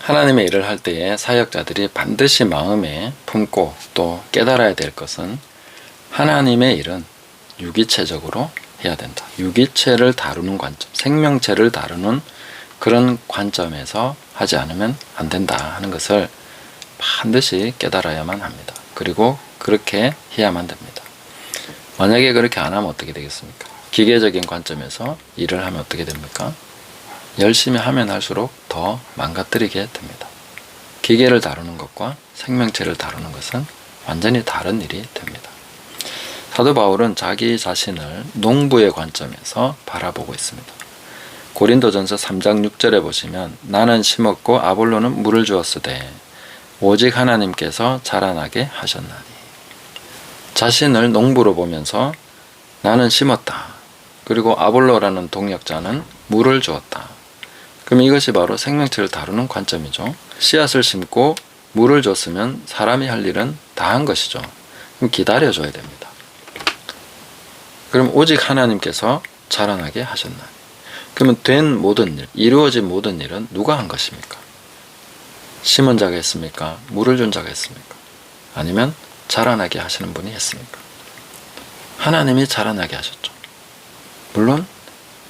하나님의 일을 할 때에 사역자들이 반드시 마음에 품고 또 깨달아야 될 것은 하나님의 일은 유기체적으로 해야 된다. 유기체를 다루는 관점, 생명체를 다루는 그런 관점에서 하지 않으면 안 된다 하는 것을 반드시 깨달아야만 합니다. 그리고 그렇게 해야만 됩니다. 만약에 그렇게 안 하면 어떻게 되겠습니까? 기계적인 관점에서 일을 하면 어떻게 됩니까? 열심히 하면 할수록 더 망가뜨리게 됩니다. 기계를 다루는 것과 생명체를 다루는 것은 완전히 다른 일이 됩니다. 사도 바울은 자기 자신을 농부의 관점에서 바라보고 있습니다. 고린도전서 3장 6절에 보시면 나는 심었고 아볼로는 물을 주었으되 오직 하나님께서 자라나게 하셨나니 자신을 농부로 보면서 나는 심었다. 그리고 아볼로라는 동역자는 물을 주었다. 그럼 이것이 바로 생명체를 다루는 관점이죠. 씨앗을 심고 물을 줬으면 사람이 할 일은 다 한 것이죠. 그럼 기다려줘야 됩니다. 그럼 오직 하나님께서 자라나게 하셨나니. 그러면 된 모든 일, 이루어진 모든 일은 누가 한 것입니까? 심은 자가 했습니까? 물을 준 자가 했습니까? 아니면 자라나게 하시는 분이 했습니까? 하나님이 자라나게 하셨죠. 물론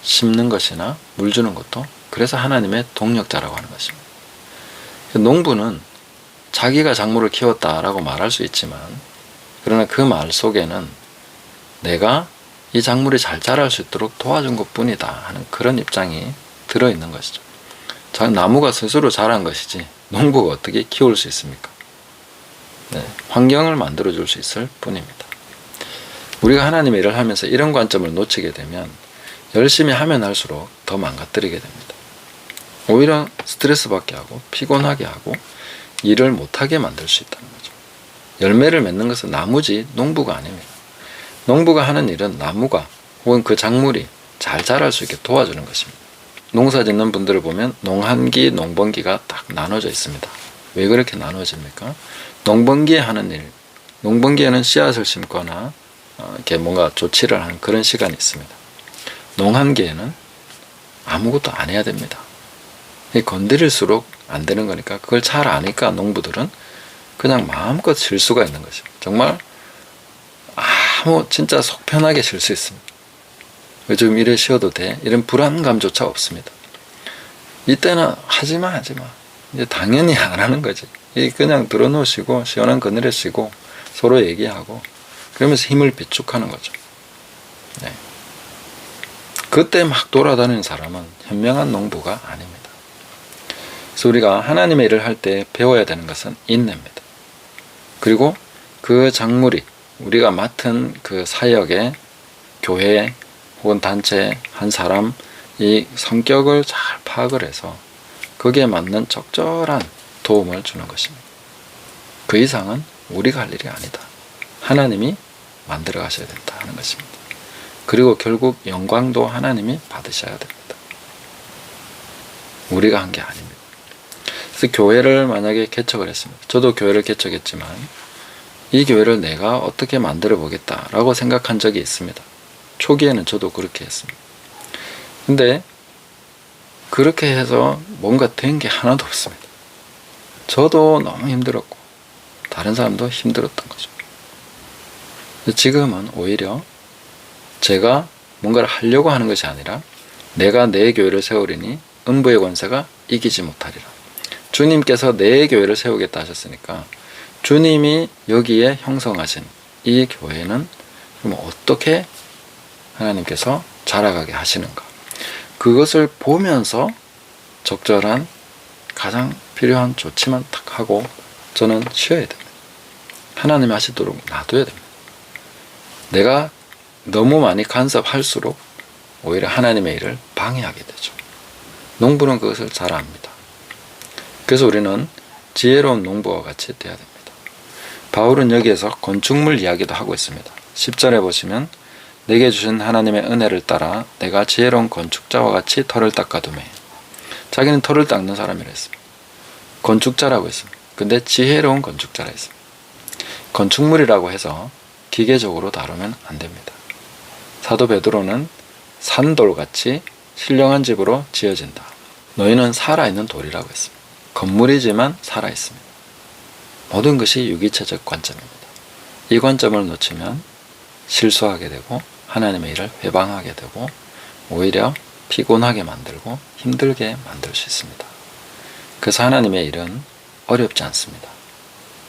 심는 것이나 물 주는 것도 그래서 하나님의 동력자라고 하는 것입니다. 농부는 자기가 작물을 키웠다라고 말할 수 있지만 그러나 그 말 속에는 내가 이 작물이 잘 자랄 수 있도록 도와준 것 뿐이다 하는 그런 입장이 들어있는 것이죠. 자, 나무가 스스로 자란 것이지 농부가 어떻게 키울 수 있습니까? 네, 환경을 만들어 줄 수 있을 뿐입니다. 우리가 하나님의 일을 하면서 이런 관점을 놓치게 되면 열심히 하면 할수록 더 망가뜨리게 됩니다. 오히려 스트레스 받게 하고 피곤하게 하고 일을 못하게 만들 수 있다는 거죠. 열매를 맺는 것은 나무지 농부가 아닙니다. 농부가 하는 일은 나무가 혹은 그 작물이 잘 자랄 수 있게 도와주는 것입니다. 농사 짓는 분들을 보면 농한기, 농번기가 딱 나눠져 있습니다. 왜 그렇게 나눠집니까? 농번기에 하는 일, 농번기에는 씨앗을 심거나 어, 이렇게 뭔가 조치를 하는 그런 시간이 있습니다. 농한기에는 아무것도 안 해야 됩니다. 건드릴수록 안 되는 거니까 그걸 잘 아니까 농부들은 그냥 마음껏 쉴 수가 있는 것이죠. 정말 아무 진짜 속 편하게 쉴수 있습니다. 요즘 일에 쉬어도 돼 이런 불안감조차 없습니다. 이때는 하지마 하지마 이제 당연히 안 하는 거지. 그냥 들어놓으시고 시원한 그늘에 쉬고 서로 얘기하고 그러면서 힘을 비축하는 거죠. 네. 그때 막 돌아다니는 사람은 현명한 농부가 아닙니다. 그래서 우리가 하나님의 일을 할 때 배워야 되는 것은 인내입니다. 그리고 그 작물이 우리가 맡은 그 사역의 교회 혹은 단체 한 사람 이 성격을 잘 파악을 해서 거기에 맞는 적절한 도움을 주는 것입니다. 그 이상은 우리가 할 일이 아니다. 하나님이 만들어 가셔야 된다 하는 것입니다. 그리고 결국 영광도 하나님이 받으셔야 됩니다. 우리가 한 게 아닙니다. 그래서 교회를 만약에 개척을 했습니다. 저도 교회를 개척했지만 이 교회를 내가 어떻게 만들어 보겠다라고 생각한 적이 있습니다. 초기에는 저도 그렇게 했습니다. 근데 그렇게 해서 뭔가 된 게 하나도 없습니다. 저도 너무 힘들었고 다른 사람도 힘들었던 거죠. 지금은 오히려 제가 뭔가를 하려고 하는 것이 아니라 내가 내 교회를 세우리니 음부의 권세가 이기지 못하리라. 주님께서 내 교회를 세우겠다 하셨으니까 주님이 여기에 형성하신 이 교회는 그럼 어떻게 하나님께서 자라가게 하시는가? 그것을 보면서 적절한 가장 필요한 조치만 딱 하고 저는 쉬어야 됩니다. 하나님이 하시도록 놔둬야 됩니다. 내가 너무 많이 간섭할수록 오히려 하나님의 일을 방해하게 되죠. 농부는 그것을 잘 압니다. 그래서 우리는 지혜로운 농부와 같이 돼야 됩니다. 바울은 여기에서 건축물 이야기도 하고 있습니다. 10절에 보시면 내게 주신 하나님의 은혜를 따라 내가 지혜로운 건축자와 같이 털을 닦아두매. 자기는 털을 닦는 사람이라 했습니다. 건축자라고 했습니다. 근데 지혜로운 건축자라 했습니다. 건축물이라고 해서 기계적으로 다루면 안 됩니다. 사도 베드로는 산돌같이 신령한 집으로 지어진다. 너희는 살아있는 돌이라고 했습니다. 건물이지만 살아 있습니다. 모든 것이 유기체적 관점입니다. 이 관점을 놓치면 실수하게 되고 하나님의 일을 회방하게 되고 오히려 피곤하게 만들고 힘들게 만들 수 있습니다. 그래서 하나님의 일은 어렵지 않습니다.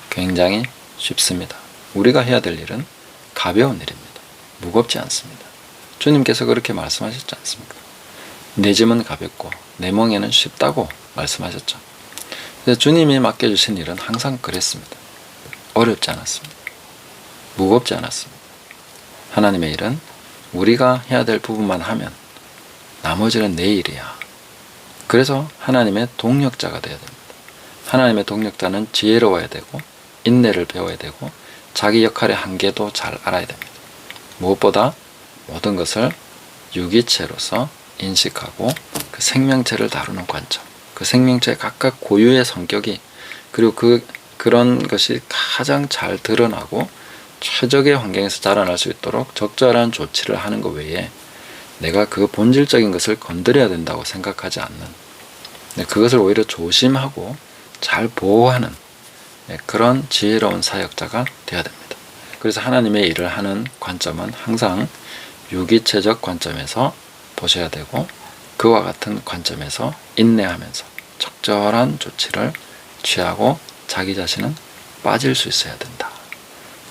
굉장히 쉽습니다. 우리가 해야 될 일은 가벼운 일입니다. 무겁지 않습니다. 주님께서 그렇게 말씀하셨지 않습니까? 내 짐은 가볍고 내 멍에는 쉽다고 말씀하셨죠. 주님이 맡겨주신 일은 항상 그랬습니다. 어렵지 않았습니다. 무겁지 않았습니다. 하나님의 일은 우리가 해야 될 부분만 하면 나머지는 내 일이야. 그래서 하나님의 동력자가 되어야 됩니다. 하나님의 동력자는 지혜로워야 되고 인내를 배워야 되고 자기 역할의 한계도 잘 알아야 됩니다. 무엇보다 모든 것을 유기체로서 인식하고 그 생명체를 다루는 관점, 그 생명체 각각 고유의 성격이 그리고 그 그런 것이 가장 잘 드러나고 최적의 환경에서 자라날 수 있도록 적절한 조치를 하는 것 외에 내가 그 본질적인 것을 건드려야 된다고 생각하지 않는 네, 그것을 오히려 조심하고 잘 보호하는 네, 그런 지혜로운 사역자가 되어야 됩니다. 그래서 하나님의 일을 하는 관점은 항상 유기체적 관점에서 보셔야 되고 그와 같은 관점에서 인내하면서 적절한 조치를 취하고 자기 자신은 빠질 수 있어야 된다.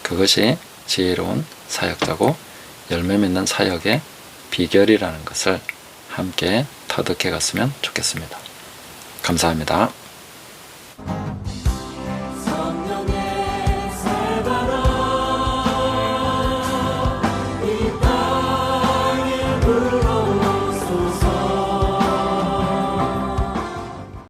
그것이 지혜로운 사역자고 열매 맺는 사역의 비결이라는 것을 함께 터득해 갔으면 좋겠습니다. 감사합니다.